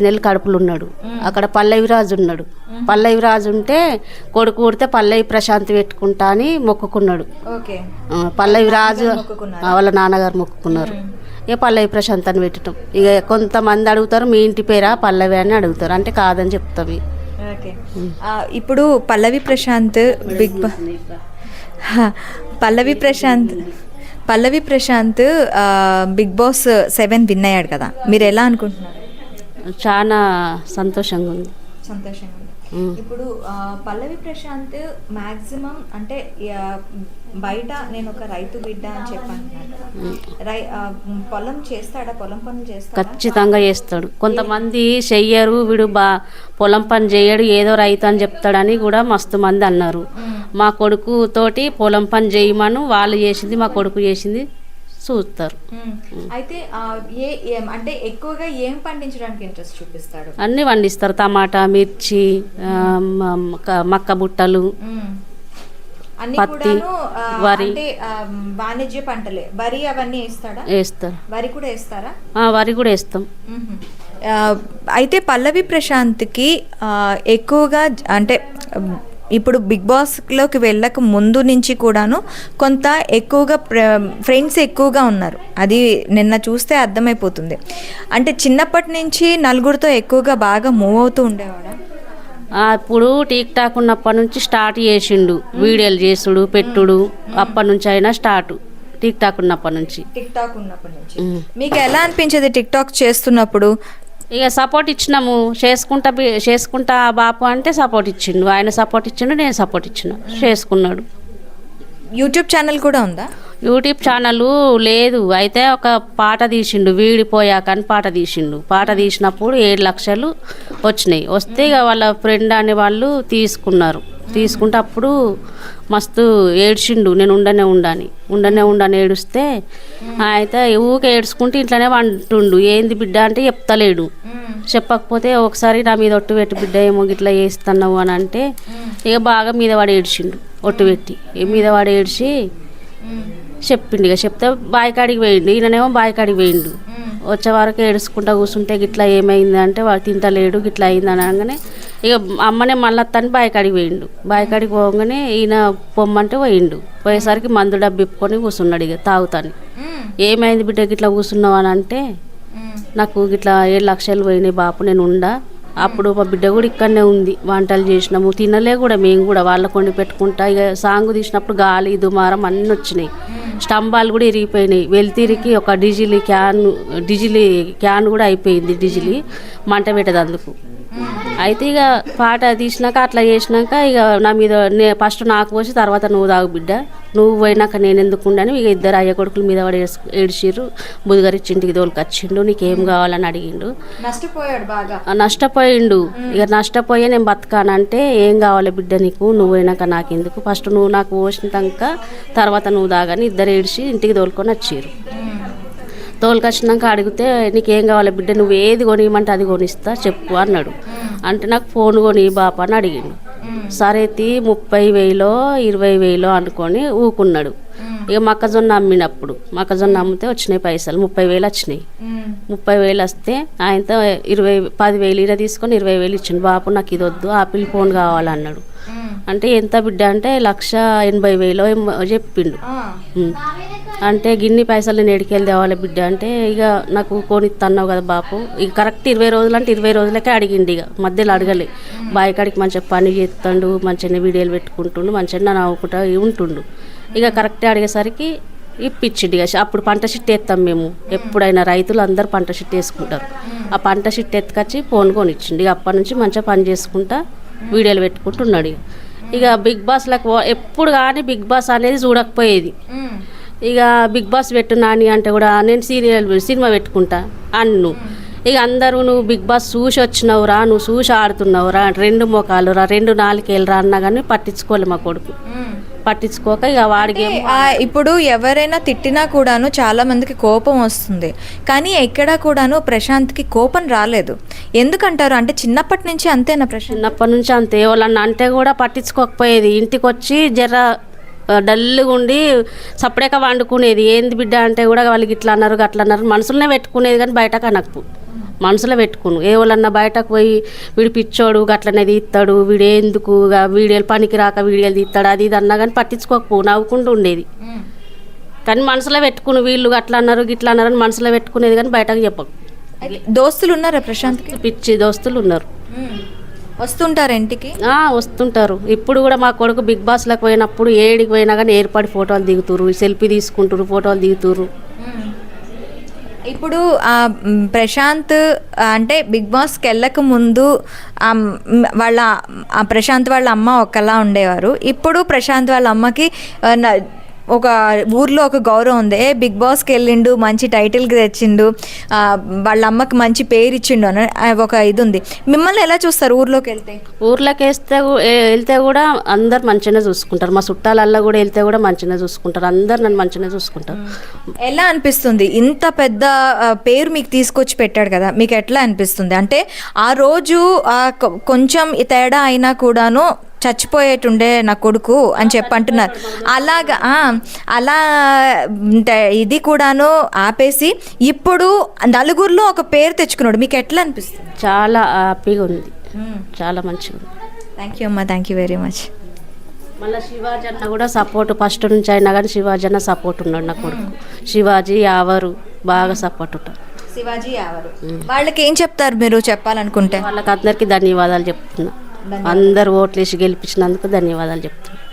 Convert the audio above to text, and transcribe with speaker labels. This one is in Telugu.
Speaker 1: నెలలు కడుపులు ఉన్నాడు అక్కడ పల్లవిరాజు ఉన్నాడు. పల్లవిరాజు ఉంటే కొడుకు పుడితే పల్లవి ప్రశాంతి పెట్టుకుంటా అని మొక్కుకున్నాడు.
Speaker 2: ఓకే.
Speaker 1: ఆ, పల్లవి రాజు
Speaker 2: మొక్కుకున్నారా?
Speaker 1: ఆ, వాళ్ళ నాన్నగారు మొక్కుకున్నారు. ఇక పల్లవి ప్రశాంత్ అని పెట్టడం ఇక కొంతమంది అడుగుతారు మీ ఇంటి పేరా? పల్లవి అని అడుగుతారు. అంటే కాదని చెప్తాం
Speaker 2: ఇప్పుడు Pallavi Prashanth Bigg Pallavi Prashanth Pallavi Prashanth Bigg Boss seven win అయ్యాడు కదా. మీరు ఎలా అనుకుంటున్నారు?
Speaker 1: చాలా సంతోషంగా ఉంది
Speaker 2: సంతోషంగా ఉంది. ఇప్పుడు పల్లవి ప్రశాంత్ మాక్సిమం అంటే బయట నేను ఒక రైతు బిడ్డ అని చెప్పాను రై పొలం చేస్తాడా? పొలం పనులు చేస్తాడా?
Speaker 1: ఖచ్చితంగా చేస్తాడు. కొంతమంది చెయ్యరు వీడు బా పొలం పని చేయడు ఏదో రైతు అని చెప్తాడని కూడా మస్తు మంది అన్నారు. మా కొడుకు తోటి పొలం పని చేయమను వాళ్ళు చేసింది మా కొడుకు చేసింది. చూస్తారు.
Speaker 2: అయితే ఏ అంటే ఎక్కువగా ఏం పండించడానికి ఇంట్రెస్ట్ చూపిస్తాడు
Speaker 1: అన్నీ పండిస్తారు. టమాటా మిర్చి మక్క- బుట్టలు పత్తి, వరి.
Speaker 2: వాణిజ్య పంటలే. వరి అవన్నీ వేస్తాడా
Speaker 1: వేస్తారు.
Speaker 2: వరి కూడా వేస్తారా?
Speaker 1: వరి కూడా వేస్తాం.
Speaker 2: అయితే పల్లవి ప్రశాంత్కి ఎక్కువగా అంటే ఇప్పుడు బిగ్ బాస్లోకి వెళ్ళక ముందు నుంచి కూడాను కొంత ఎక్కువగా ఫ్రెండ్స్ ఎక్కువగా ఉన్నారు. అది నిన్న చూస్తే అర్థమైపోతుంది. అంటే చిన్నప్పటి నుంచి నలుగురితో ఎక్కువగా బాగా మూవ్ అవుతూ ఉండేవాడా?
Speaker 1: ఆ, ఇప్పుడు టీక్ టాక్ ఉన్నప్పటి నుంచి స్టార్ట్ చేసిండు. వీడియోలు చేసుడు పెట్టుడు. అప్పటి నుంచి అయినా స్టార్ట్. టీక్ టాక్ ఉన్నప్పటి నుంచి.
Speaker 2: టిక్ టాక్ ఉన్నప్పటి నుంచి. మీకు ఎలా అనిపించేది టిక్ టాక్ చేస్తున్నప్పుడు?
Speaker 1: ఇక సపోర్ట్ ఇచ్చినాము. చేసుకుంటా బి- చేసుకుంటా బాపు అంటే సపోర్ట్ ఇచ్చిండు. ఆయన సపోర్ట్ ఇచ్చిండు నేను సపోర్ట్ ఇచ్చిన. చేసుకున్నాడు.
Speaker 2: యూట్యూబ్ ఛానల్ కూడా ఉందా?
Speaker 1: యూట్యూబ్ ఛానల్ లేదు. అయితే ఒక పాట తీసిండు వీడిపోయాక అని పాట తీసిండు. పాట తీసినప్పుడు ఏడు లక్షలు వచ్చినాయి. వస్తే ఇక వాళ్ళ ఫ్రెండ్ అనే వాళ్ళు తీసుకున్నారు. తీసుకుంటే అప్పుడు మస్తు ఏడ్చిండు నేను ఉండనే ఉండని. ఉండనే ఉండని ఏడుస్తే అయితే ఊకే ఏడ్చుకుంటే ఇంట్లోనే వంటుండు. ఏంది బిడ్డ అంటే చెప్తలేడు. చెప్పకపోతే ఒకసారి నా మీద ఒట్టు పెట్టి బిడ్డ ఏమో గిట్లా చేస్తున్నావు అని అంటే ఇక బాగా మీద వాడు ఏడ్చిండు. ఒట్టు పెట్టి. మీద వాడు ఏడ్చి చెప్పిండు ఇక. చెప్తే బాయికాడికి పోయిండు. ఈయననేమో బాయికాడికి పోయిండు. వచ్చే వరకు ఏడుచుకుంటా కూర్చుంటే గిట్లా ఏమైంది అంటే వాడు తింటలేడు గిట్లా అయింది అని అనగానే ఇక అమ్మనే మళ్ళీ తను బాయికాడికి పోయిండు. బాయికాడికి పోగానే ఈయన పొమ్మంటే పోయిండు. పోయేసరికి మందు డబ్బు ఇప్పుకొని కూర్చున్నాడు ఇక తాగుతాను. ఏమైంది బిడ్డ గిట్లా కూర్చున్నావు అని అంటే నాకు గిట్లా ఏడు లక్షలు పోయినాయి బాపు నేను ఉండా. అప్పుడు మా బిడ్డ కూడా ఇక్కడనే ఉంది. వంటలు చేసినాము తినలే కూడా మేము కూడా. వాళ్ళ కొండి పెట్టుకుంటా. ఇక సాంగ్ తీసినప్పుడు గాలి దుమారం అన్నీ వచ్చినాయి. స్తంభాలు కూడా ఇరిగిపోయినాయి. వెళ్తిరికి ఒక డీజిల్ క్యాన్ డీజిల్ క్యాన్ కూడా అయిపోయింది డీజిల్ మంట పెట్టదు అందుకు. అయితే ఇక పాట తీసినాక అట్లా చేసినాక ఇక నా మీద నే ఫస్ట్ నాకు పోసి తర్వాత నువ్వు తాగు బిడ్డ. నువ్వు పోయినాక నేను ఎందుకు ఉండను? ఇక ఇద్దరు అయ్య కొడుకుల మీద పడి ఏడ్చిర్రు. బుధగారిచ్చి ఇంటికి తోలుకొచ్చిండు నీకేం కావాలని అడిగిండు.
Speaker 2: నష్టపోయాడు బాగా.
Speaker 1: నష్టపోయిండు. ఇక నష్టపోయే నేను బతకానంటే ఏం కావాలి బిడ్డ నీకు? నువ్వు పోయినాక నాకు ఎందుకు ఫస్ట్ నువ్వు నాకు పోసినాక తర్వాత నువ్వు దాగాని ఇద్దరు ఏడిచి ఇంటికి తోలుకొని వచ్చిర్రు. తోలుకొచ్చినాక అడిగితే నీకేం కావాలి బిడ్డ? నువ్వు ఏది కొనియమంటే అది కొనిస్తా చెప్పు అన్నాడు. అంటే నాకు ఫోన్ కొని బాప అని అడిగిండు. సరే తీ ముప్పై వేలో ఇరవై వేలో అనుకొని ఊకున్నాడు. ఇక మొక్కజొన్న అమ్మినప్పుడు మొక్కజొన్న అమ్మితే వచ్చినాయి పైసలు ముప్పై వేలు వచ్చినాయి. ముప్పై వేలు వస్తే ఆయనతో ఇరవై పదివేలు ఈడ తీసుకొని ఇరవై వేలు ఇచ్చిండు. బాపు నాకు ఇది వద్దు ఆపిల్ ఫోన్ కావాలన్నాడు అంటే ఎంత బిడ్డ అంటే లక్ష ఎనభై వేలు చెప్పిండు. అంటే గిన్ని పైసలు నేను ఎడికెళ్ళి తేవాలి బిడ్డ. అంటే ఇక నాకు కొనిత్తన్నావు కదా బాపు. ఇక కరెక్ట్ ఇరవై రోజులు అంటే ఇరవై రోజులకే అడిగిండు ఇక మధ్యలో అడగలే. బాయ్ కాడికి మంచిగా పని చేస్తాడు మంచిగా వీడియోలు పెట్టుకుంటుండు మంచిగా నవ్వుకుంటా ఉంటుండు. ఇక కరెక్టే అడిగేసరికి ఇప్పించిండు ఇక అప్పుడు పంట షిట్ వేస్తాం మేము. ఎప్పుడైనా రైతులు అందరు పంట షిట్ వేసుకుంటారు ఆ పంట షిట్ ఎత్తుకొచ్చి ఫోన్ కొనిచ్చిండు ఇక అప్పటి నుంచి మంచిగా పని చేసుకుంటా వీడియోలు పెట్టుకుంటున్నాడు ఇక. ఇక బిగ్ బాస్లకు ఎప్పుడు కానీ బిగ్ బాస్ అనేది చూడకపోయేది. ఇక బిగ్ బాస్ పెట్టు నాని అంటే కూడా నేను సీరియల్ సినిమా పెట్టుకుంటా అన్ను. ఇక అందరూ నువ్వు బిగ్ బాస్ చూసి వచ్చినావురా నువ్వు చూసి ఆడుతున్నావురా రెండు మొఖాలు రా రెండు నాలుగేళ్ళు రా అన్నా కానీ పట్టించుకోలే మా కొడుకు. పట్టించుకోక ఇక వాడికి
Speaker 2: ఇప్పుడు ఎవరైనా తిట్టినా కూడాను చాలా మందికి కోపం వస్తుంది. కానీ ఎక్కడా కూడాను ప్రశాంత్కి కోపం రాలేదు. ఎందుకంటారు? అంటే చిన్నప్పటి నుంచి అంతేనా ప్రశాంత్?
Speaker 1: చిన్నప్పటి నుంచి అంతే. వాళ్ళని అంటే కూడా పట్టించుకోకపోయేది. ఇంటికి వచ్చి జర డల్గా ఉండి సపరేక వండుకునేది. ఏంది బిడ్డ అంటే కూడా వాళ్ళకి ఇట్లా అన్నారు అట్లా అన్నారు. మనసులోనే పెట్టుకునేది కానీ బయటకు అనకు మనసులో పెట్టుకును. ఏ వాళ్ళన్నా బయటకు పోయి వీడు పిచ్చోడు గట్లనే తీస్తాడు వీడు ఎందుకు వీడియోలు పనికి రాక వీడియోలు తీస్తాడు అది ఇది అన్నా కానీ పట్టించుకోకపో నవ్వుకుంటూ ఉండేది. కానీ మనసులో పెట్టుకుని. వీళ్ళు అట్లా అన్నారు గిట్లా అన్నారు అని మనసులో పెట్టుకునేది కానీ బయటకు చెప్పకు.
Speaker 2: దోస్తులు ఉన్నారా ప్రశాంత్కి?
Speaker 1: పిచ్చి దోస్తులు ఉన్నారు.
Speaker 2: వస్తుంటారా ఇంటికి?
Speaker 1: ఆ, వస్తుంటారు. ఇప్పుడు కూడా మా కొడుకు బిగ్ బాస్లకు పోయినప్పుడు ఏడికి పోయినా కానీ ఏర్పడి ఫోటోలు దిగుతురు సెల్ఫీ తీసుకుంటారు ఫోటోలు దిగుతురు
Speaker 2: ఇప్పుడు ఆ, మ్, ప్రశాంత్ ఆ, అంటే బిగ్ బాస్కి వెళ్ళక ముందు ఆ, మ్, వాళ్ళ ఆ ప్రశాంత్ వాళ్ళ అమ్మ ఒకలా ఉండేవారు. ఇప్పుడు ప్రశాంత్ వాళ్ళ అమ్మకి ఆ, న- ఒక ఊర్లో ఒక గౌరవం ఉంది. ఏ బిగ్ బాస్కి వెళ్ళిండు మంచి టైటిల్కి తెచ్చిండు వాళ్ళ అమ్మకి మంచి పేరు ఇచ్చిండు అని ఒక ఇది ఉంది. మిమ్మల్ని ఎలా చూస్తారు ఊర్లోకి వెళ్తే?
Speaker 1: ఊర్లోకి వేస్తే వెళ్తే కూడా అందరు మంచిగా చూసుకుంటారు. మా చుట్టాలల్లో కూడా వెళ్తే కూడా మంచిగా చూసుకుంటారు. అందరు నన్ను మంచిగా చూసుకుంటారు.
Speaker 2: ఎలా అనిపిస్తుంది? ఇంత పెద్ద పేరు మీకు తీసుకొచ్చి పెట్టాడు కదా మీకు ఎట్లా అనిపిస్తుంది? అంటే ఆ రోజు కొంచెం తేడా అయినా కూడాను చచ్చిపోయేటుండే నా కొడుకు అని చెప్పి అంటున్నారు. అలాగా అలా అంటే ఇది కూడాను ఆపేసి ఇప్పుడు నలుగురిలో ఒక పేరు తెచ్చుకున్నాడు. మీకు ఎట్లా అనిపిస్తుంది?
Speaker 1: చాలా హ్యాపీగా ఉంది. చాలా మంచిగా ఉంది.
Speaker 2: థ్యాంక్ యూ అమ్మా థ్యాంక్ యూ వెరీ మచ్
Speaker 1: మళ్ళీ శివాజీ అన్న కూడా సపోర్ట్ ఫస్ట్ నుంచి అయినా కానీ శివాజీ అన్న సపోర్ట్ ఉన్నాడు నా కొడుకు. శివాజీ యావరు బాగా సపోర్ట్ ఉంటారు.
Speaker 2: శివాజీ ఎవరు వాళ్ళకి ఏం చెప్తారు మీరు చెప్పాలనుకుంటే?
Speaker 1: వాళ్ళకి అందరికీ ధన్యవాదాలు చెప్తున్నా. అందరు ఓట్లేసి గెలిపించినందుకు ధన్యవాదాలు చెప్తాను